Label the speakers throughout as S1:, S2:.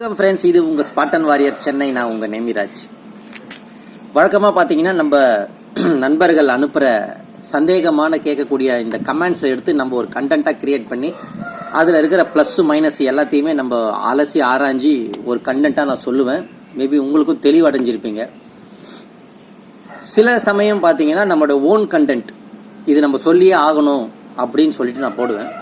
S1: வணக்கம் ஃப்ரெண்ட்ஸ் இது உங்கள் ஸ்பாட்டன் வாரியர் சென்னை நான் உங்கள் நேமிராஜ். வழக்கமாக பார்த்தீங்கன்னா நம்ம நண்பர்கள் அனுப்புகிற சந்தேகமான கேட்கக்கூடிய இந்த கமெண்ட்ஸை எடுத்து நம்ம ஒரு கண்டென்ட்டாக கிரியேட் பண்ணி அதில் இருக்கிற ப்ளஸ்ஸு மைனஸ் எல்லாத்தையுமே நம்ம அலசி ஆராய்ஞ்சி ஒரு கண்டென்ட்டாக நான் சொல்லுவேன். மேபி உங்களுக்கும் தெளிவடைஞ்சிருப்பீங்க. சில சமயம் பார்த்தீங்கன்னா நம்மளோட ஓன் கண்டென்ட் இது நம்ம சொல்லியே ஆகணும் அப்படின்னு சொல்லிட்டு நான் போடுவேன்.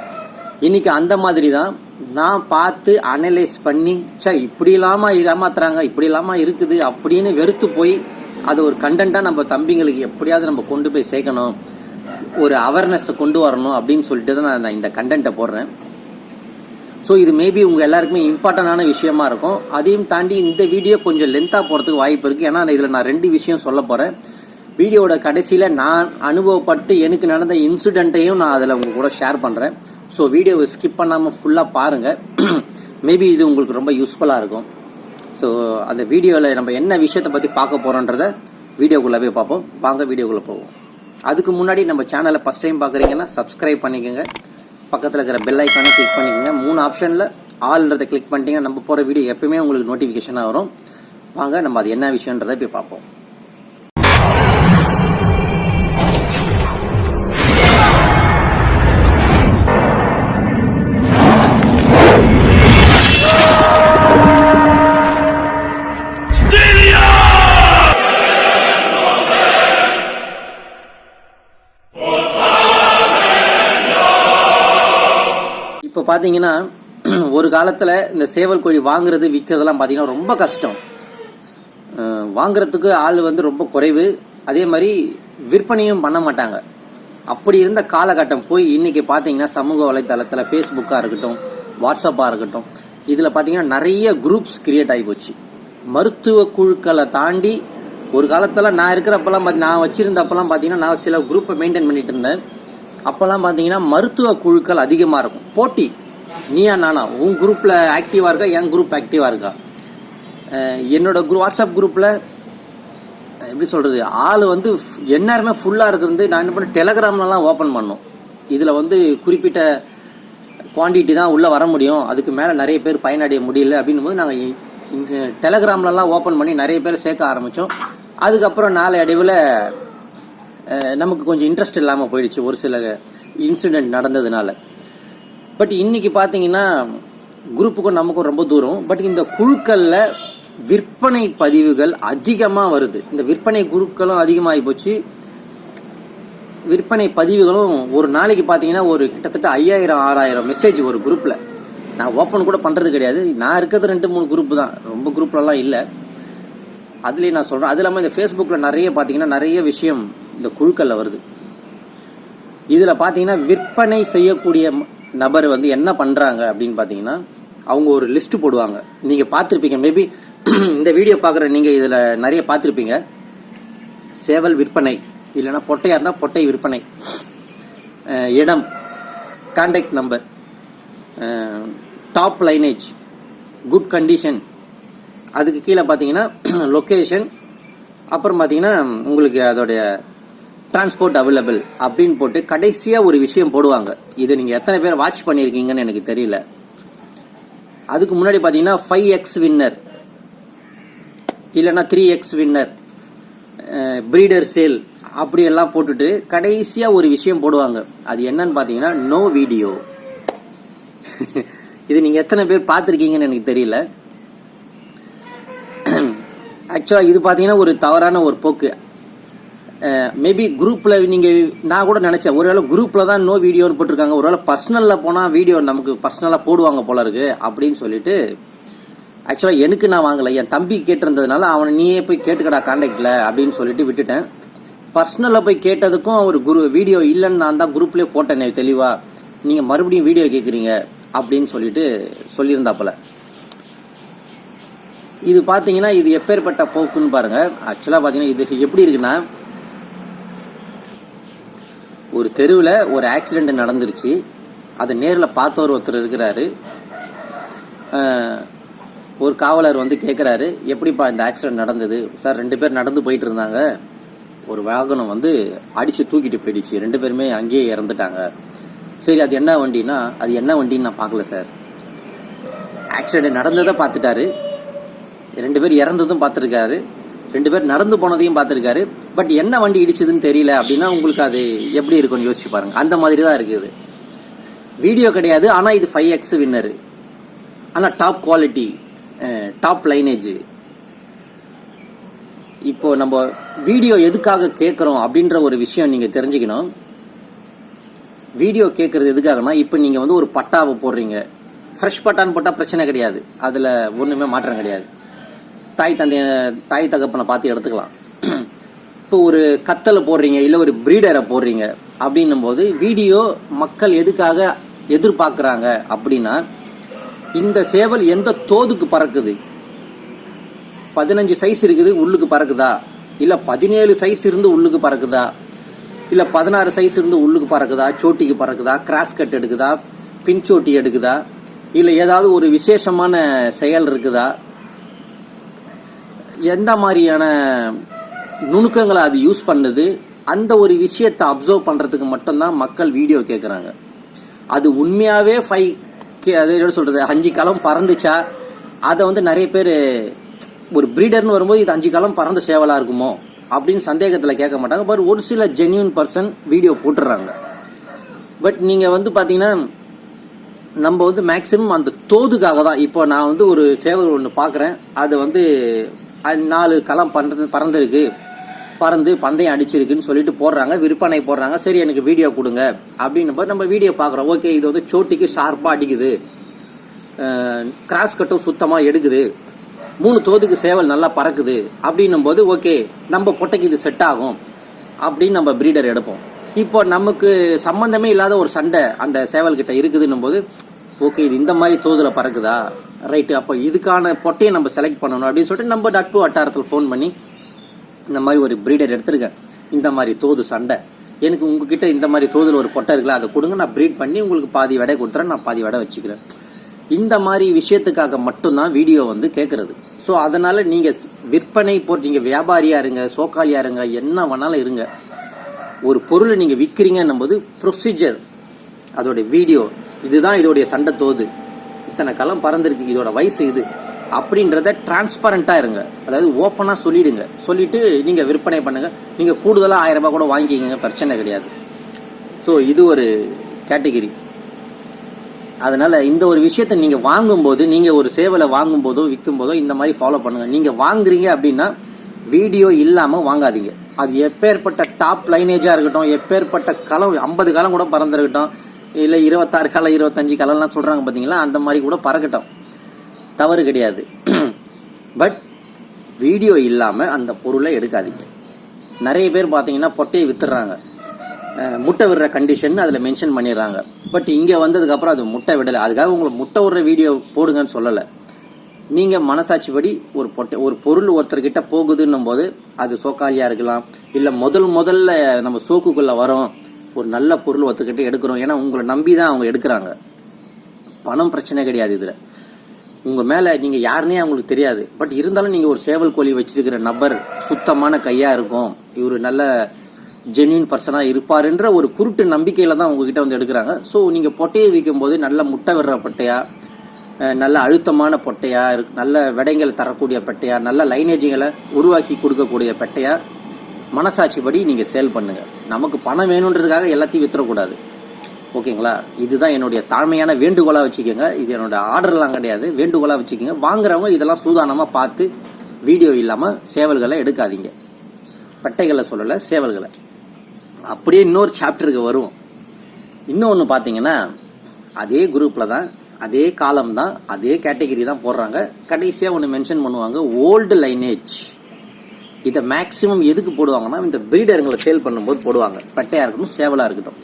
S1: இன்னைக்கு அந்த மாதிரி தான் நான் பார்த்து அனலைஸ் பண்ணி சே இப்படி இல்லாமல் ஏமாத்துறாங்க இப்படி இல்லாமல் இருக்குது அப்படின்னு வெறுத்து போய் அது ஒரு கண்டென்ட்டாக நம்ம தம்பிங்களுக்கு எப்படியாவது நம்ம கொண்டு போய் சேர்க்கணும் ஒரு அவேர்னஸை கொண்டு வரணும் அப்படின்னு சொல்லிட்டு தான் நான் இந்த கண்டென்ட்டை போடுறேன். ஸோ இது மேபி உங்கள் எல்லாருக்குமே இம்பார்ட்டண்டான விஷயமா இருக்கும். அதையும் தாண்டி இந்த வீடியோ கொஞ்சம் லென்த்தாக போகிறதுக்கு வாய்ப்பு இருக்குது ஏன்னா இதில் நான் ரெண்டு விஷயம் சொல்ல போகிறேன் வீடியோவோட கடைசியில் நான் அனுபவப்பட்டு எனக்கு நடந்த இன்சிடெண்ட்டையும் நான் அதில் உங்கள் கூட ஷேர் பண்ணுறேன் ஸோ வீடியோவை ஸ்கிப் பண்ணாமல் ஃபுல்லாக பாருங்கள் மேபி இது உங்களுக்கு ரொம்ப யூஸ்ஃபுல்லாக இருக்கும். ஸோ அந்த வீடியோவில் நம்ம என்ன விஷயத்தை பற்றி பார்க்க போகிறோன்றத வீடியோக்குள்ளே போய் பார்ப்போம். வாங்க வீடியோக்குள்ளே போவோம். அதுக்கு முன்னாடி நம்ம சேனலை ஃபஸ்ட் டைம் பார்க்குறீங்கன்னா சப்ஸ்கிரைப் பண்ணிக்கோங்க. பக்கத்தில் இருக்கிற பெல் ஐக்கானை கிளிக் பண்ணிக்கோங்க. மூணு ஆப்ஷனில் ஆல்ன்றதை கிளிக் பண்ணிட்டீங்கன்னா நம்ம போகிற வீடியோ எப்பயுமே உங்களுக்கு நோட்டிஃபிகேஷனாக வரும். வாங்க நம்ம அது என்ன விஷயன்றதை போய் பார்ப்போம். இப்போ பார்த்தீங்கன்னா ஒரு காலத்தில் இந்த சேவல் கோழி வாங்குறது விற்கிறதெல்லாம் பார்த்தீங்கன்னா ரொம்ப கஷ்டம். வாங்குறதுக்கு ஆள் வந்து ரொம்ப குறைவு. அதே மாதிரி விற்பனையும் பண்ண மாட்டாங்க. அப்படி இருந்த காலகட்டம் போய் இன்றைக்கி பார்த்தீங்கன்னா சமூக வலைத்தளத்தில் ஃபேஸ்புக்காக இருக்கட்டும் வாட்ஸ்அப்பாக இருக்கட்டும் இதில் பார்த்தீங்கன்னா நிறைய குரூப்ஸ் கிரியேட் ஆகி போச்சு. மருத்துவ குழுக்களை தாண்டி ஒரு காலத்தில் நான் இருக்கிறப்பெல்லாம் பார்த்தி நான் வச்சுருந்தப்பெல்லாம் பார்த்தீங்கன்னா நான் சில குரூப்பை மெயின்டைன் பண்ணிகிட்டு இருந்தேன். அப்போல்லாம் பார்த்தீங்கன்னா மருத்துவ குழுக்கள் அதிகமாக இருக்கும். போட்டி. நீயா நானா? உன் குரூப்பில் ஆக்டிவாக இருக்கா? என் குரூப் ஆக்டிவாக இருக்கா? என்னோட குரூப் வாட்ஸ்அப் குரூப்பில் எப்படி சொல்கிறது ஆள் வந்து எந்நேரமே ஃபுல்லாக இருக்கிறது நான் என்ன பண்ணேன் டெலகிராம்லலாம் ஓப்பன் பண்ணோம். இதில் வந்து குறிப்பிட்ட குவான்டிட்டி தான் உள்ளே வர முடியும். அதுக்கு மேலே நிறைய பேர் பயனடைய முடியல அப்படின்னும் போது நாங்கள் டெலகிராம்லலாம் ஓப்பன் பண்ணி நிறைய பேர் சேர்க்க ஆரம்பித்தோம் அதுக்கப்புறம் நாளை அடைவில் நமக்கு கொஞ்சம் இன்ட்ரெஸ்ட் இல்லாமல் போயிடுச்சு ஒரு சில இன்சிடெண்ட் நடந்ததுனால. பட் இன்னைக்கு பார்த்தீங்கன்னா குரூப்புக்கும் நமக்கும் ரொம்ப தூரம். பட் இந்த குழுக்களில் விற்பனை பதிவுகள் அதிகமாக வருது. இந்த விற்பனை குழுக்களும் அதிகமாகி போச்சு. விற்பனை பதிவுகளும் ஒரு நாளைக்கு பார்த்தீங்கன்னா ஒரு கிட்டத்தட்ட ஐயாயிரம் ஆறாயிரம் மெசேஜ் ஒரு குரூப்பில் நான் ஓப்பன் கூட பண்ணுறது கிடையாது. நான் இருக்கிறது ரெண்டு மூணு குரூப் தான். ரொம்ப குரூப்லலாம் இல்லை. அதுலேயும் நான் சொல்கிறேன் அது இல்லாமல் இந்த ஃபேஸ்புக்கில் நிறைய பார்த்தீங்கன்னா நிறைய விஷயம் இந்த குழுக்களில் வருது. இதில் பார்த்தீங்கன்னா விற்பனை செய்யக்கூடிய நபர் வந்து என்ன பண்ணுறாங்க அப்படின்னு பார்த்தீங்கன்னா அவங்க ஒரு லிஸ்ட்டு போடுவாங்க. நீங்கள் பார்த்துருப்பீங்க மேபி இந்த வீடியோ பார்க்குற நீங்கள் இதில் நிறைய பார்த்துருப்பீங்க சேவல் விற்பனை இல்லைன்னா பொட்டையாக இருந்தால் பொட்டை விற்பனை. இடம் contact number top lineage good condition அதுக்கு கீழே பார்த்தீங்கன்னா லொக்கேஷன் அப்புறம் பார்த்தீங்கன்னா உங்களுக்கு அதோடைய டிரான்ஸ்போர்ட் அவைலபிள் அப்படின்னு போட்டு கடைசியாக ஒரு விஷயம் போடுவாங்க. இதை நீங்கள் எத்தனை பேர் வாட்ச் பண்ணியிருக்கீங்கன்னு எனக்கு தெரியல. அதுக்கு முன்னாடி பார்த்தீங்கன்னா ஃபைவ் எக்ஸ் வின்னர் இல்லைன்னா three X winner breeder sale அப்படியெல்லாம் போட்டுட்டு கடைசியாக ஒரு விஷயம் போடுவாங்க. அது என்னன்னு பார்த்தீங்கன்னா நோ வீடியோ இது நீங்கள் எத்தனை பேர் பார்த்துருக்கீங்கன்னு எனக்கு தெரியல. ஆக்சுவலாக இது பார்த்தீங்கன்னா ஒரு தவறான ஒரு போக்கு. மேபி குரூப்பில் நீங்கள் நான் கூட நினச்சேன். ஒருவேளை குரூப்பில் தான் நோ வீடியோன்னு போட்டிருக்காங்க. ஒருவேளை பர்சனலில் போனால் வீடியோ நமக்கு பர்சனலாக போடுவாங்க போல இருக்கு அப்படின்னு சொல்லிட்டு ஆக்சுவலாக எனக்கு நான் வாங்கலை. என் தம்பி கேட்டிருந்ததுனால அவனை நீயே போய் கேட்டுக்கடா காண்டாக்டில் அப்படின்னு சொல்லிட்டு விட்டுட்டேன். பர்சனலில் போய் கேட்டதுக்கும் அவர் குரு வீடியோ இல்லைன்னு நான் தான் குரூப்லேயே போட்டேனே தெளிவாக நீங்கள் மறுபடியும் வீடியோ கேட்குறீங்க அப்படின்னு சொல்லிட்டு சொல்லியிருந்தாப்புல. இது பார்த்தீங்கன்னா இது எப்பேற்பட்ட போக்குன்னு பாருங்கள் ஆக்சுவலாக பார்த்தீங்கன்னா இது எப்படி இருக்குன்னா ஒரு தெருவில் ஒரு ஆக்சிடெண்ட் நடந்துருச்சு. அதை நேரில் பார்த்தவர் ஒருத்தர் இருக்கிறாரு. ஒரு காவலர் வந்து கேட்குறாரு எப்படிப்பா இந்த ஆக்சிடெண்ட் நடந்தது? சார் ரெண்டு பேர் நடந்து போயிட்டு இருந்தாங்க. ஒரு வாகனம் வந்து அடித்து தூக்கிட்டு போயிடுச்சு. ரெண்டு பேருமே அங்கேயே இறந்துட்டாங்க. சரி அது என்ன வண்டினா அது என்ன வண்டின்னு நான் பார்க்கல சார். ஆக்சிடென்ட் நடந்ததை பார்த்துட்டாரு. ரெண்டு பேர் இறந்ததும் பார்த்துருக்காரு. ரெண்டு பேர் நடந்து போனதையும் பார்த்துருக்காரு. பட் என்ன வண்டி இடிச்சதுன்னு தெரியல அப்படின்னா உங்களுக்கு அது எப்படி இருக்கும்னு யோசிச்சு பாருங்க. அந்த மாதிரி தான் இருக்குது வீடியோ கிடையாது ஆனால் இது ஃபைவ் எக்ஸ் வின்னரு ஆனால் டாப் குவாலிட்டி டாப் லைனேஜ் இப்போ நம்ம வீடியோ எதுக்காக கேட்குறோம் அப்படின்ற ஒரு விஷயம் நீங்கள் தெரிஞ்சுக்கணும். வீடியோ கேட்குறது எதுக்காகனா இப்போ நீங்கள் வந்து ஒரு பட்டாவை போடுறீங்க. ஃப்ரெஷ் பட்டான்னு போட்டால் பிரச்சனை கிடையாது. அதில் ஒன்றுமே மாற்றம் கிடையாது. தாய் தந்தைய தாய் தகப்பனை பார்த்து எடுத்துக்கலாம். இப்போ ஒரு கத்தலை போடுறீங்க இல்லை ஒரு ப்ரீடரை போடுறீங்க அப்படின்னும் போது வீடியோ மக்கள் எதுக்காக எதிர்பார்க்குறாங்க அப்படின்னா இந்த சேவல் எந்த தோதுக்கு பறக்குது? பதினஞ்சு சைஸ் இருக்குது உள்ளுக்கு பறக்குதா? இல்லை பதினேழு சைஸ் இருந்து உள்ளுக்கு பறக்குதா? இல்லை பதினாறு சைஸ் இருந்து உள்ளுக்கு பறக்குதா? சோட்டிக்கு பறக்குதா? Cross cut எடுக்குதா? பின் சோட்டி எடுக்குதா? இல்லை ஏதாவது ஒரு விசேஷமான செயல் இருக்குதா? எந்த மாதிரியான நுணுக்கங்களை அது யூஸ் பண்ணுது. அந்த ஒரு விஷயத்தை அப்சர்வ் பண்ணுறதுக்கு மட்டும்தான் மக்கள் வீடியோ கேட்குறாங்க அது உண்மையாகவே ஃபைவ் கே அது என்ன சொல்கிறது அஞ்சு காலம் பறந்துச்சா? அதை வந்து நிறைய பேர் ஒரு ப்ரீடர்னு வரும்போது இது அஞ்சு காலம் பறந்த சேவலாக இருக்குமோ? அப்படின்னு சந்தேகத்தில் கேட்க மாட்டாங்க. பட் ஒரு சில ஜென்யூன் பர்சன் வீடியோ போட்டுடுறாங்க பட் நீங்கள் வந்து பார்த்தீங்கன்னா நம்ம வந்து மேக்ஸிமம் அந்த தோதுக்காக தான். இப்போ நான் வந்து ஒரு சேவல் ஒன்று பார்க்குறேன் அது வந்து நாலு களம் பண்ணுறது பறந்துருக்கு. பறந்து பந்தயம் அடிச்சிருக்குன்னு சொல்லிட்டு போடுறாங்க விற்பனை போடுறாங்க சரி எனக்கு வீடியோ கொடுங்க. அப்படின்னும் போது நம்ம வீடியோ பார்க்குறோம். ஓகே இது வந்து சோட்டிக்கு ஷார்ப்பாக அடிக்குது. கிராஸ் கட்டும் சுத்தமாக எடுக்குது. மூணு தோதுக்கு சேவல் நல்லா பறக்குது. அப்படின்னும் போது ஓகே நம்ம பொட்டைக்கு இது செட் ஆகும். அப்படின்னு நம்ம ப்ரீடர் எடுப்போம். இப்போ நமக்கு சம்மந்தமே இல்லாத ஒரு சண்டை அந்த சேவல்கிட்ட இருக்குதுன்னும் போது ஓகே இது இந்த மாதிரி தோதில் பறக்குதா? ரைட்டு அப்போ இதுக்கான பொட்டையை நம்ம செலக்ட் பண்ணணும் அப்படின்னு சொல்லிட்டு நம்ம நட்பு வட்டாரத்தில் ஃபோன் பண்ணி இந்த மாதிரி ஒரு ப்ரீடர் எடுத்திருக்கேன். இந்த மாதிரி தோது சண்டை. எனக்கு உங்ககிட்ட இந்த மாதிரி தோதில் ஒரு பொட்டை இருக்குல்ல அதை கொடுங்க. நான் ப்ரீட் பண்ணி உங்களுக்கு பாதி விடை கொடுத்துறேன் நான் பாதி விடை வச்சுக்கிறேன். இந்த மாதிரி விஷயத்துக்காக மட்டும்தான் வீடியோ வந்து கேட்குறது ஸோ அதனால் நீங்கள் விற்பனை போட்டு நீங்க வியாபாரியா இருங்க சோக்காலியாக இருங்க என்ன வேணாலும் இருங்க. ஒரு பொருளை நீங்கள் விற்கிறீங்கன்னும் போது ப்ரொசீஜர் அதோடைய வீடியோ இதுதான் இதோடைய சண்டை தோது. இத்தனை களம் பறந்துருக்கு இதோட வயசு இது. அப்படின்றத டிரான்ஸ்பரண்ட்டாக இருங்க. அதாவது ஓப்பனாக சொல்லிடுங்க. சொல்லிட்டு நீங்கள் விற்பனை பண்ணுங்கள் நீங்கள் கூடுதலாக ஆயிரம் ரூபாய் கூட வாங்கிக்கிங்க. பிரச்சனை கிடையாது. ஸோ இது ஒரு கேட்டகிரி அதனால் இந்த ஒரு விஷயத்தை நீங்கள் வாங்கும்போது நீங்கள் ஒரு சேவலை வாங்கும்போதோ விற்கும் போதோ இந்த மாதிரி ஃபாலோ பண்ணுங்கள் நீங்கள் வாங்குறீங்க அப்படின்னா வீடியோ இல்லாமல் வாங்காதீங்க. அது எப்பேற்பட்ட டாப் லைனேஜாக இருக்கட்டும் எப்பேற்பட்ட களம் ஐம்பது காலம் கூட பறந்துருக்கட்டும் இல்லை இருபத்தாறு காலம் இருபத்தஞ்சு காலம்லாம் சொல்கிறாங்க பார்த்தீங்களா அந்த மாதிரி கூட பறக்கட்டும். தவறு கிடையாது. பட் வீடியோ இல்லாமல் அந்த பொருளை எடுக்காதீங்க. நிறைய பேர் பார்த்தீங்கன்னா பொட்டையை வித்துடுறாங்க. முட்டை விடுற கண்டிஷன் அதில் மென்ஷன் பண்ணிடுறாங்க. பட் இங்கே வந்ததுக்கப்புறம் அது முட்டை விடலை. அதுக்காக உங்களுக்கு முட்டை விடுற வீடியோ போடுங்கன்னு சொல்லலை. நீங்கள் மனசாட்சிப்படி ஒரு பொட்டை ஒரு பொருள் ஒருத்தர்கிட்ட போகுதுன்னும் போது அது சோக்காலியாக இருக்கலாம். இல்லை முதல் முதல்ல நம்ம சோக்குக்குள்ளே வரோம். ஒரு நல்ல பொருள் ஒருத்தர்கிட்ட எடுக்கிறோம். ஏன்னா உங்களை நம்பி தான் அவங்க எடுக்கிறாங்க. பணம் பிரச்சனை கிடையாது இதில். உங்கள் மேலே நீங்கள் யாருன்னே அவங்களுக்கு தெரியாது. பட் இருந்தாலும் நீங்கள் ஒரு சேவல் கோழி வச்சிருக்கிற நபர் சுத்தமான கையாக இருக்கும். இவர் நல்ல ஜென்யூன் பர்சனாக இருப்பாருன்ற ஒரு குருட்டு நம்பிக்கையில் தான் உங்ககிட்ட வந்து எடுக்கிறாங்க. ஸோ நீங்கள் பொட்டையை விற்கும் போது நல்ல முட்டை விடுற பொட்டையா நல்ல அழுத்தமான பொட்டையா இருக்கு நல்ல விடைகள் தரக்கூடிய பெட்டையா நல்ல லைனேஜுகளை உருவாக்கி கொடுக்கக்கூடிய பெட்டையா மனசாட்சிப்படி நீங்கள் சேல் பண்ணுங்க. நமக்கு பணம் வேணுன்றதுக்காக எல்லாத்தையும் வித்துறக்கூடாது. ஓகேங்களா? இதுதான் என்னுடைய தாழ்மையான வேண்டுகோளாக வச்சுக்கோங்க. இது என்னோட ஆர்டர்லாம் கிடையாது. வேண்டுகோளாக வச்சுக்கோங்க. வாங்குறவங்க இதெல்லாம் சூதானமாக பார்த்து வீடியோ இல்லாமல் சேவல்களை எடுக்காதீங்க. பட்டைகளை சொல்லலை சேவல்களை. அப்படியே இன்னொரு சாப்டருக்கு வருவோம். இன்னொன்று பார்த்தீங்கன்னா அதே குரூப்பில் தான் அதே காலம் தான் அதே கேட்டகரி தான் போடுறாங்க. கடைசியாக ஒன்று மென்ஷன் பண்ணுவாங்க ஓல்டு லைனேஜ் இதை மேக்ஸிமம் எதுக்கு போடுவாங்கன்னா இந்த பிரீடருங்களை சேல் பண்ணும்போது போடுவாங்க. பட்டையாக இருக்கட்டும் சேவலாக இருக்கட்டும்.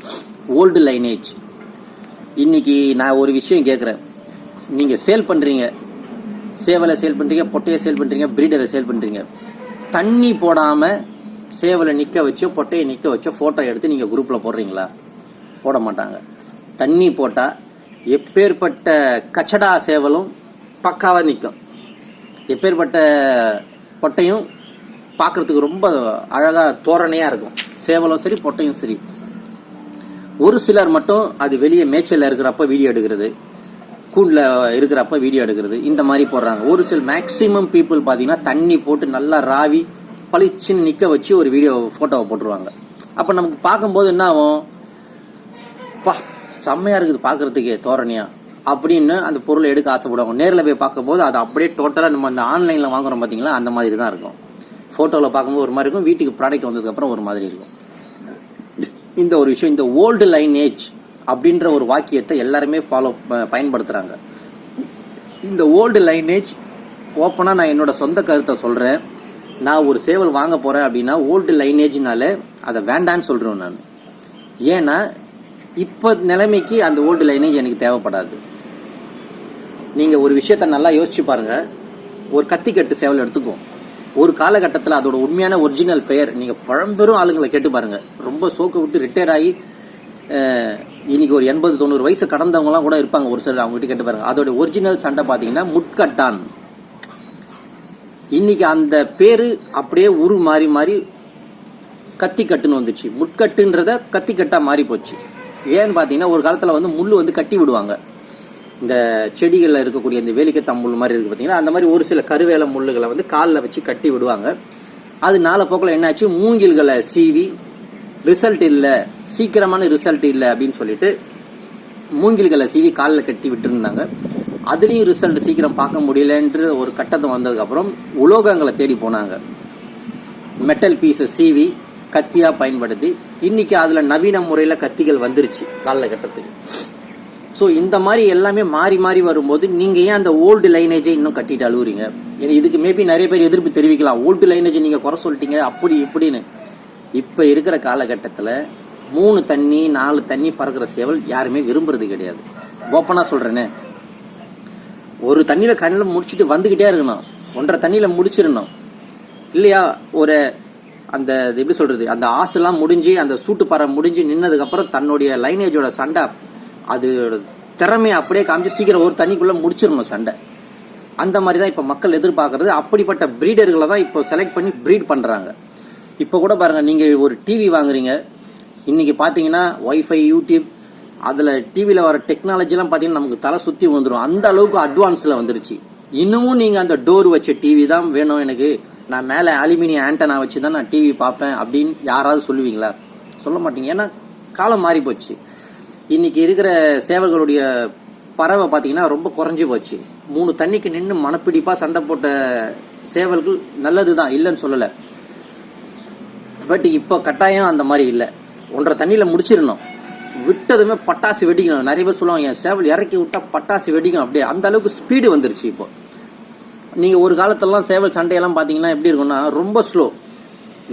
S1: Old lineage. இன்றைக்கி நான் ஒரு விஷயம் கேட்குறேன் நீங்கள் சேல் பண்ணுறீங்க சேவலை சேல் பண்ணுறீங்க பொட்டையை சேல் பண்ணுறீங்க ப்ரீடரை சேல் பண்ணுறீங்க தண்ணி போடாமல் சேவலை நிற்க வச்சோ பொட்டையை நிற்க வச்சோ ஃபோட்டோ எடுத்து நீங்கள் குரூப்பில் போடுறீங்களா? போட மாட்டாங்க. தண்ணி போட்டால் எப்பேற்பட்ட கச்சடா சேவலும் பக்காவாக நிற்கும் எப்பேற்பட்ட பொட்டையும் பார்க்கறதுக்கு ரொம்ப அழகாக தோரணையாக இருக்கும். சேவலும் சரி பொட்டையும் சரி. ஒரு சிலர் மட்டும் அது வெளியே மேய்ச்சலில் இருக்கிறப்ப வீடியோ எடுக்கிறது கூண்டில் இருக்கிறப்ப வீடியோ எடுக்கிறது இந்த மாதிரி போடுறாங்க. ஒரு சில மேக்ஸிமம் பீப்புள் பார்த்தீங்கன்னா தண்ணி போட்டு நல்லா ராவி பளிச்சுன்னு நிற்க வச்சு ஒரு வீடியோ ஃபோட்டோவை போட்டுருவாங்க. அப்போ நமக்கு பார்க்கும்போது என்ன ஆகும்? பா செம்மையாக இருக்குது பார்க்குறதுக்கே தோரணையா. அப்படின்னு அந்த பொருளை எடுக்க ஆசைப்படுவாங்க. நேரில் போய் பார்க்கும்போது அது அப்படியே டோட்டலாக நம்ம அந்த ஆன்லைனில் வாங்குறோம் பார்த்தீங்களா அந்த மாதிரி தான் இருக்கும். ஃபோட்டோவில் பார்க்கும்போது ஒரு மாதிரி இருக்கும். வீட்டுக்கு ப்ராடக்ட் வந்ததுக்கப்புறம் ஒரு மாதிரி இருக்கும். இந்த ஒரு விஷயம் இந்த ஓல்டு லைனேஜ் அப்படின்ற ஒரு வாக்கியத்தை எல்லாருமே ஃபாலோ பயன்படுத்துகிறாங்க இந்த ஓல்டு லைனேஜ் ஓப்பனாக நான் என்னோட சொந்த கருத்தை சொல்கிறேன் நான் ஒரு சேவல் வாங்க போகிறேன் அப்படின்னா ஓல்டு லைனேஜ்னால அதை வேண்டான்னு சொல்கிறேன் நான். ஏன்னா இப்போ நிலைமைக்கு அந்த ஓல்டு லைனேஜ் எனக்கு தேவைப்படாது. நீங்கள் ஒரு விஷயத்த நல்லா யோசிச்சு பாருங்கள் ஒரு கத்திக்கட்டு சேவல் எடுத்துக்குவோம் ஒரு காலகட்டத்தில் அதோட உண்மையான ஒரிஜினல் பெயர் நீங்கள் பழம்பெரும் ஆளுங்களை கேட்டு பாருங்கள் ரொம்ப சோக்கு விட்டு ரிட்டையர் ஆகி இன்னைக்கு ஒரு எண்பது தொண்ணூறு வயசு கடந்தவங்கலாம் கூட இருப்பாங்க ஒரு சிலர் அவங்ககிட்ட கேட்டு பாருங்க. அதோட ஒரிஜினல் சண்டை பார்த்தீங்கன்னா முட்கட்டான். இன்னைக்கு அந்த பேர் அப்படியே உரு மாறி மாறி கத்திக்கட்டுன்னு வந்துச்சு. முட்கட்டுன்றத கத்திக்கட்டாக மாறி போச்சு ஏன்னு பார்த்தீங்கன்னா ஒரு காலத்தில் வந்து முள் வந்து கட்டி விடுவாங்க. இந்த செடிகளில் இருக்கக்கூடிய இந்த வேலிக்க முள் மாதிரி இருக்குது பார்த்தீங்கன்னா அந்த மாதிரி ஒரு சில கருவேல முள்ளுகளை வந்து காலில் வச்சு கட்டி விடுவாங்க. அது நால போக்கில் என்னாச்சு? மூங்கில்களை சீவி ரிசல்ட் இல்லை சீக்கிரமான ரிசல்ட் இல்லை அப்படின்னு சொல்லிட்டு மூங்கில்களை சீவி காலில் கட்டி விட்டுருந்தாங்க. அதுலேயும் ரிசல்ட் சீக்கிரம் பார்க்க முடியலன்ற ஒரு கட்டத்தை வந்ததுக்கப்புறம் உலோகங்களை தேடி போனாங்க. மெட்டல் பீஸை சீவி கத்தியாக பயன்படுத்தி இன்றைக்கி அதில் நவீன முறையில் கத்திகள் வந்துருச்சு காலகட்டத்துக்கு ஸோ இந்த மாதிரி எல்லாமே மாறி மாறி வரும்போது நீங்கள் ஏன் அந்த ஓல்டு லைனேஜை இன்னும் கட்டிட்டு அழுவுறீங்க? ஏன்னா இதுக்கு மேபி நிறைய பேர் எதிர்ப்பு தெரிவிக்கலாம். ஓல்டு லைனேஜை நீங்கள் குறை சொல்லிட்டீங்க அப்படி இப்படின்னு. இப்போ இருக்கிற காலகட்டத்தில் மூணு தண்ணி நாலு தண்ணி பறக்கிற சேவல் யாருமே விரும்புறது கிடையாது. ஓப்பனாக சொல்கிறேனே ஒரு தண்ணியில் கண்ணில் முடிச்சுட்டு வந்துக்கிட்டே இருக்கணும். ஒன்றரை தண்ணியில் முடிச்சிடணும். இல்லையா? ஒரு அந்த இது எப்படி சொல்கிறது அந்த ஆசெல்லாம் முடிஞ்சு அந்த சூட்டு பறை முடிஞ்சு நின்னதுக்கப்புறம் தன்னுடைய லைனேஜோட சண்டை அது திறமையை அப்படியே காமிச்சு சீக்கிரம் ஒரு தண்ணிக்குள்ளே முடிச்சிடணும் சண்டை. அந்த மாதிரி தான் இப்போ மக்கள் எதிர்பார்க்கறது. அப்படிப்பட்ட ப்ரீடர்களை தான் இப்போ செலக்ட் பண்ணி ப்ரீட் பண்ணுறாங்க இப்போ கூட பாருங்கள் நீங்கள் ஒரு டிவி வாங்குறீங்க. இன்னைக்கு பார்த்தீங்கன்னா ஒய்ஃபை யூடியூப் அதில் டிவியில் வர டெக்னாலஜிலாம் பார்த்தீங்கன்னா நமக்கு தலை சுற்றி வந்துடும் அந்த அளவுக்கு அட்வான்ஸில் வந்துருச்சு. இன்னமும் நீங்கள் அந்த டோர் வச்ச டிவி தான் வேணும் எனக்கு. நான் மேலே அலுமினியம் ஆண்டனா வச்சு தான் நான் டிவி பார்ப்பேன் அப்படின்னு யாராவது சொல்லுவீங்களா? சொல்ல மாட்டீங்க. ஏன்னா காலம் மாறி போச்சு இன்னைக்கு இருக்கிற சேவல்களுடைய பறவை பார்த்தீங்கன்னா ரொம்ப குறைஞ்சி போச்சு. மூணு தண்ணிக்கு நின்று மனப்பிடிப்பாக சண்டை போட்ட சேவல்கள் நல்லது தான் இல்லைன்னு சொல்லலை. பட் இப்போ கட்டாயம் அந்த மாதிரி இல்லை. ஒன்றரை தண்ணியில் முடிச்சிடணும். விட்டதுமே பட்டாசு வெடிக்கணும். நிறைய பேர் சொல்லுவாங்க என் சேவல் இறக்கி விட்டால் பட்டாசு வெடிக்கும். அப்படியே அந்த அளவுக்கு ஸ்பீடு வந்துருச்சு இப்போ. நீங்கள் ஒரு காலத்துலலாம் சேவல் சண்டையெல்லாம் பார்த்தீங்கன்னா எப்படி இருக்கும்னா ரொம்ப ஸ்லோ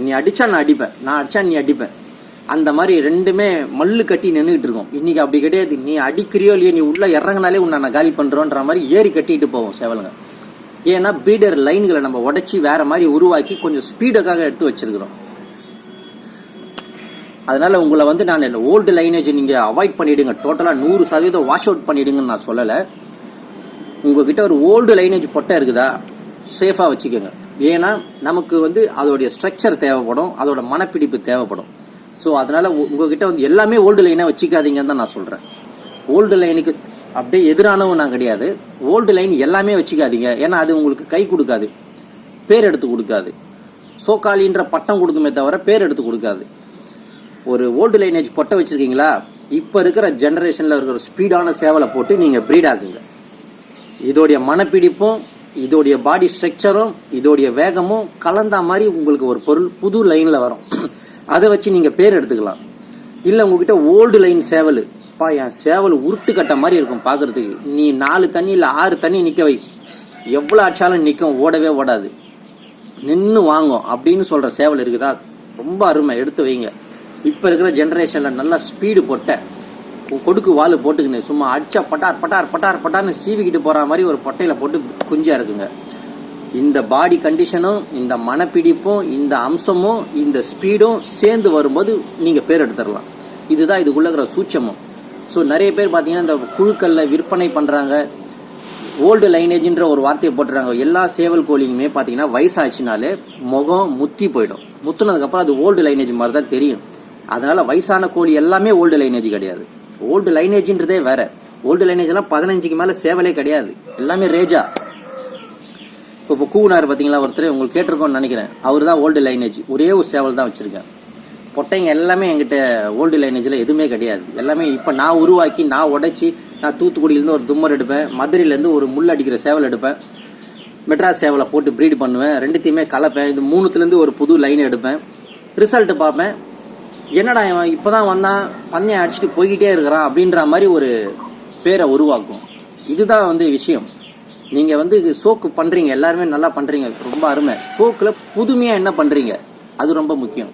S1: நீ அடித்தா நான் அடிப்பேன். நான் அடிச்சா நீ அடிப்பேன். அந்த மாதிரி ரெண்டுமே மல்லு கட்டி நின்றுட்டு இருக்கும். இன்றைக்கி அப்படி கிடையாது. நீ அடிக்கிறியோ இல்லையோ நீ உள்ளே இறங்கினாலே உன்னை நான் காலி பண்ணுறோன்ற மாதிரி ஏறி கட்டிட்டு போவோம் சேவலுங்க. ஏன்னா பீடர் லைன்களை நம்ம உடச்சி வேற மாதிரி உருவாக்கி கொஞ்சம் ஸ்பீடுக்காக எடுத்து வச்சிருக்கிறோம். அதனால் உங்களை வந்து நான் ஓல்டு லைனேஜ் நீங்கள் அவாய்ட் பண்ணிவிடுங்க டோட்டலாக நூறு சதவீதம் வாஷ் அவுட் பண்ணிவிடுங்கன்னு நான் சொல்லலை. உங்ககிட்ட ஒரு ஓல்டு லைனேஜ் பொட்டை இருக்குதா சேஃபாக வச்சுக்கோங்க. ஏன்னா நமக்கு வந்து அதோடைய ஸ்ட்ரக்சர் தேவைப்படும். அதோட மனப்பிடிப்பு தேவைப்படும். ஸோ அதனால் உங்ககிட்ட வந்து எல்லாமே ஓல்டு லைனாக வச்சுக்காதீங்கன்னு தான் நான் சொல்கிறேன் ஓல்டு லைனுக்கு அப்படியே எதிரானவும் நான் கிடையாது. ஓல்டு லைன் எல்லாமே வச்சுக்காதீங்க. ஏன்னா அது உங்களுக்கு கை கொடுக்காது. பேர் எடுத்து கொடுக்காது. சோக்காலின்ற பட்டம் கொடுக்குமே தவிர பேர் எடுத்து கொடுக்காது. ஒரு ஓல்டு லைனேஜ் பட்டம் வச்சுருக்கீங்களா? இப்போ இருக்கிற ஜென்ரேஷனில் இருக்கிற ஸ்பீடான சேவலை போட்டு நீங்கள் ப்ரீட் ஆக்குங்க. இதோடைய மனப்பிடிப்பும் இதோடைய பாடி ஸ்ட்ரக்சரும் இதோடைய வேகமும் கலந்தா மாதிரி உங்களுக்கு ஒரு பொருள் புது லைனில் வரும். அதை வச்சு நீங்கள் பேர் எடுத்துக்கலாம். இல்லை உங்ககிட்ட ஓல்டு லைன் சேவல். பா என் சேவல் உருட்டு கட்ட மாதிரி இருக்கும் பார்க்குறதுக்கு நீ நாலு தண்ணி இல்லை ஆறு தண்ணி நிற்க வை. எவ்வளோ அடிச்சாலும் நிற்கும் ஓடவே ஓடாது. நின்று வாங்கும் அப்படின்னு சொல்கிற சேவல் இருக்குதா? ரொம்ப அருமை எடுத்து வைங்க. இப்போ இருக்கிற ஜென்ரேஷனில் நல்லா ஸ்பீடு பொட்டை. கொடுக்கு வால் போட்டுக்கின்னு சும்மா அடிச்சா பட்டார் பட்டார் பட்டார் பட்டார்னு சீவிக்கிட்டு போகிற மாதிரி ஒரு பொட்டையில் போட்டு குஞ்சாக இருக்குங்க. இந்த பாடி கண்டிஷனும் இந்த மனப்பிடிப்பும் இந்த அம்சமும் இந்த ஸ்பீடும் சேர்ந்து வரும்போது நீங்கள் பேர் எடுத்துடலாம். இதுதான் இதுக்குள்ளே இருக்கிற சூட்சமும். ஸோ நிறைய பேர் பார்த்தீங்கன்னா இந்த குழுக்களில் விற்பனை பண்ணுறாங்க ஓல்டு லைனேஜ்ன்ற ஒரு வார்த்தையை போட்டுறாங்க. எல்லா சேவல் கோழியுமே பார்த்தீங்கன்னா வயசாச்சுனாலே முகம் முத்தி போயிடும். முத்துனதுக்கப்புறம் அது ஓல்டு லைனேஜ் மாதிரி தான் தெரியும். அதனால் வயசான கோழி எல்லாமே ஓல்டு லைனேஜ் கிடையாது. ஓல்டு லைனேஜ்ன்றதே வேற. ஓல்டு லைனேஜ் எல்லாம் பதினஞ்சுக்கு மேலே சேவலே கிடையாது. எல்லாமே ரேஜா இப்போ இப்போ கூனார் பார்த்தீங்களா ஒருத்தர்? உங்களுக்கு கேட்டிருக்கோம்னு நினைக்கிறேன். அவர் தான் ஓல்டு லைனேஜ் ஒரே ஒரு சேவல் தான் வச்சுருக்கேன் பொட்டைங்க எல்லாமே எங்கிட்ட ஓல்டு லைனேஜில் எதுவுமே கிடையாது. எல்லாமே இப்போ நான் உருவாக்கி நான் உடைச்சி நான் தூத்துக்குடியிலேருந்து ஒரு தும்மர் எடுப்பேன். மதுரையிலேருந்து ஒரு முள் அடிக்கிற சேவல் எடுப்பேன். மெட்ராஸ் சேவலை போட்டு ப்ரீட் பண்ணுவேன். ரெண்டுத்தையுமே கலப்பேன். இது மூணுத்துலேருந்து ஒரு புது லைன் எடுப்பேன். ரிசல்ட்டு பார்ப்பேன். என்னடா இவன் இப்போ தான் வந்தான் பந்தயம் அடிச்சுட்டு போய்கிட்டே இருக்கிறான் அப்படின்ற மாதிரி ஒரு பேரை உருவாக்கும். இதுதான் வந்து விஷயம். நீங்கள் வந்து இது சோக்கு பண்ணுறீங்க எல்லாருமே நல்லா பண்ணுறீங்க ரொம்ப அருமை. சோக்கில் புதுமையாக என்ன பண்ணுறீங்க அது ரொம்ப முக்கியம்.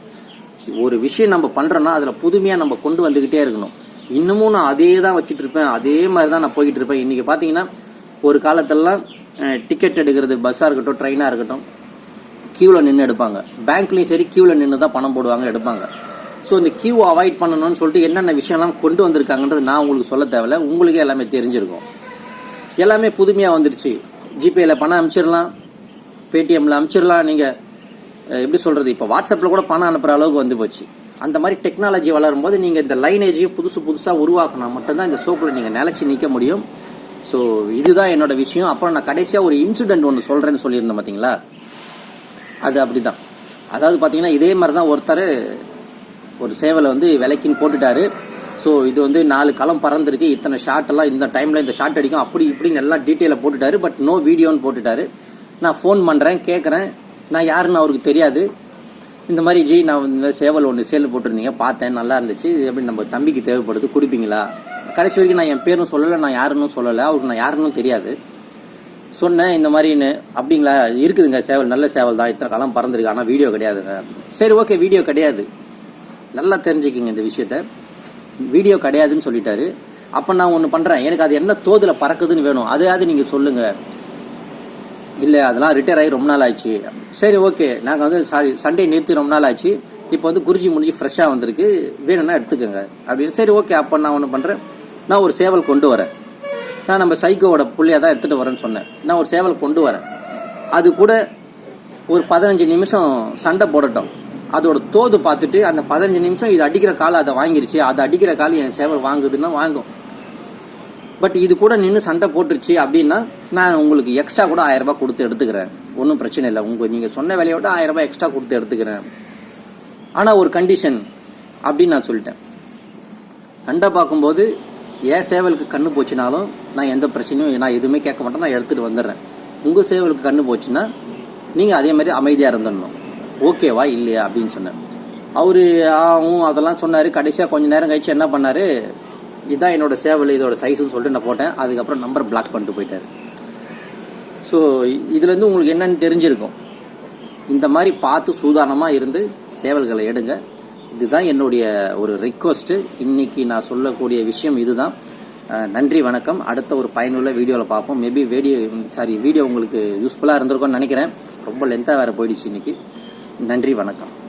S1: ஒரு விஷயம் நம்ம பண்ணுறோன்னா அதில் புதுமையாக நம்ம கொண்டு வந்துக்கிட்டே இருக்கணும். இன்னமும் நான் அதே தான் வச்சுட்டு இருப்பேன் அதே மாதிரி தான் நான் போய்கிட்டு இருப்பேன் இன்றைக்கி பார்த்தீங்கன்னா ஒரு காலத்திலலாம் டிக்கெட் எடுக்கிறது பஸ்ஸாக இருக்கட்டும் ட்ரெயினாக இருக்கட்டும் க்யூவில் நின்று எடுப்பாங்க. பேங்க்லேயும் சரி க்யூவில் நின்று தான் பணம் போடுவாங்க எடுப்பாங்க. ஸோ இந்த க்யூ அவாய்ட் பண்ணணும்னு சொல்லிட்டு என்னென்ன விஷயம்லாம் கொண்டு வந்திருக்காங்கன்றது நான் உங்களுக்கு சொல்ல தேவையில்ல. உங்களுக்கே எல்லாமே தெரிஞ்சிருக்கும். எல்லாமே புதுமையாக வந்துடுச்சு ஜிபேயில் பணம் அனுப்பிச்சிடலாம் பேடிஎம்மில் அனுப்பிச்சிடலாம். நீங்கள் எப்படி சொல்கிறது இப்போ வாட்ஸ்அப்பில் கூட பணம் அனுப்புகிற அளவுக்கு வந்து போச்சு. அந்த மாதிரி டெக்னாலஜி வளரும் போது நீங்கள் இந்த லைனேஜையும் புதுசு புதுசாக உருவாக்கினா மட்டும்தான் இந்த சோப்பில் நீங்கள் நிலச்சி நிற்க முடியும். ஸோ இதுதான் என்னோட விஷயம். அப்புறம் நான் கடைசியாக ஒரு இன்சிடெண்ட் ஒன்று சொல்கிறேன்னு சொல்லியிருந்தேன் பார்த்தீங்களா அது அப்படிதான். அதாவது பார்த்தீங்கன்னா இதே மாதிரி தான் ஒருத்தர் ஒரு சேவலை வந்து விலைக்குன்னு போட்டுட்டாரு. ஸோ இது வந்து நாலு களம் பறந்துருக்கு. இத்தனை ஷாட் எல்லாம் இந்த டைமில் இந்த ஷாட் அடிக்கும். அப்படி இப்படின்னு எல்லாம் டீட்டெயிலாக போட்டுட்டாரு. பட் நோ வீடியோன்னு போட்டுட்டாரு. நான் ஃபோன் பண்ணுறேன் கேட்குறேன் நான் யாருன்னு அவருக்கு தெரியாது. இந்த மாதிரி ஜி நான் இந்த சேவல் ஒன்று சேல் போட்டிருந்தீங்க. பார்த்தேன் நல்லா இருந்துச்சு. இது எப்படி நம்ம தம்பிக்கு தேவைப்படுது? குடிப்பீங்களா? கடைசி வரைக்கும் நான் என் பேரும் சொல்லலை நான் யாருன்னு சொல்லலை. அவருக்கு நான் யாருன்னு தெரியாது. சொன்னேன் இந்த மாதிரின்னு. அப்படிங்களா? இருக்குதுங்க சேவல். நல்ல சேவல் தான். இத்தனை காலம் பறந்துருக்கு. ஆனால் வீடியோ கிடையாதுங்க. சரி ஓகே வீடியோ கிடையாது. நல்லா தெரிஞ்சுக்கிங்க இந்த விஷயத்த. வீடியோ கிடையாதுன்னு சொல்லிட்டாரு. அப்போ நான் ஒன்று பண்ணுறேன் எனக்கு அது என்ன தோதில் பறக்குதுன்னு வேணும். அதையாவது நீங்கள் சொல்லுங்கள் இல்லை அதெல்லாம் ரிட்டையர் ஆகி ரொம்ப நாள் ஆச்சு சரி ஓகே நாங்கள் வந்து சாரி சண்டே நிறுத்தி ரொம்ப நாள் ஆச்சு இப்போ வந்து குருஜி முடிஞ்சு ஃப்ரெஷ்ஷாக வந்திருக்கு. வேணும்னா எடுத்துக்கோங்க. அப்படின்னு சரி ஓகே அப்போ நான் ஒன்று பண்ணுறேன் நான் ஒரு சேவல் கொண்டு வரேன். நான் நம்ம சைக்கோவோட புள்ளையாக தான் எடுத்துகிட்டு வரேன்னு சொன்னேன். நான் ஒரு சேவல் கொண்டு வரேன். அது கூட ஒரு பதினஞ்சு நிமிஷம் சண்டை போடட்டும். அதோட தோது பார்த்துட்டு அந்த பதினஞ்சு நிமிஷம் இது அடிக்கிற காலை அதை வாங்கிருச்சு அதை அடிக்கிற கால் என் சேவல் வாங்குதுன்னா வாங்கும். பட் இது கூட நின்று சண்டை போட்டுருச்சு அப்படின்னா நான் உங்களுக்கு எக்ஸ்ட்ரா கூட ஆயிரரூபா கொடுத்து எடுத்துக்கிறேன். ஒன்றும் பிரச்சனை இல்லை. உங்கள் நீங்கள் சொன்ன விலையை விட ஆயிரரூபா எக்ஸ்ட்ரா கொடுத்து எடுத்துக்கிறேன். ஆனால் ஒரு கண்டிஷன் அப்படின்னு நான் சொல்லிட்டேன். சண்டை பார்க்கும்போது என் சேவலுக்கு கண்ணு போச்சுனாலும் நான் எந்த பிரச்சனையும் நான் எதுவுமே கேட்க மாட்டேன். நான் எடுத்துகிட்டு வந்துடுறேன். உங்கள் சேவலுக்கு கண்ணு போச்சுன்னா நீங்கள் அதே மாதிரி அமைதியாக இருந்துடணும். ஓகேவா இல்லையா அப்படின்னு சொன்னேன் அவர் ஆகும் அதெல்லாம் சொன்னார். கடைசியாக கொஞ்ச நேரம் கழிச்சு என்ன பண்ணார்? இதான் என்னோட சேவல் இதோட சைஸ்ன்னு சொல்லிட்டு நான் போட்டேன். அதுக்கப்புறம் நம்பர் பிளாக் பண்ணிட்டு போயிட்டார். ஸோ இதுலேருந்து உங்களுக்கு என்னன்னு தெரிஞ்சிருக்கும். இந்த மாதிரி பார்த்து சூதானமாக இருந்து சேவல்களை எடுங்க. இதுதான் என்னுடைய ஒரு ரிக்வஸ்ட்டு இன்னைக்கு நான் சொல்லக்கூடிய விஷயம் இதுதான். நன்றி வணக்கம். அடுத்த ஒரு பயனுள்ள வீடியோவில் பார்ப்போம். மேபி வீடியோ சாரி வீடியோ உங்களுக்கு யூஸ்ஃபுல்லாக இருந்திருக்கும்னு நினைக்கிறேன். ரொம்ப லென்த்தாக வேறு போயிடுச்சு இன்றைக்கி நன்றி வணக்கம்.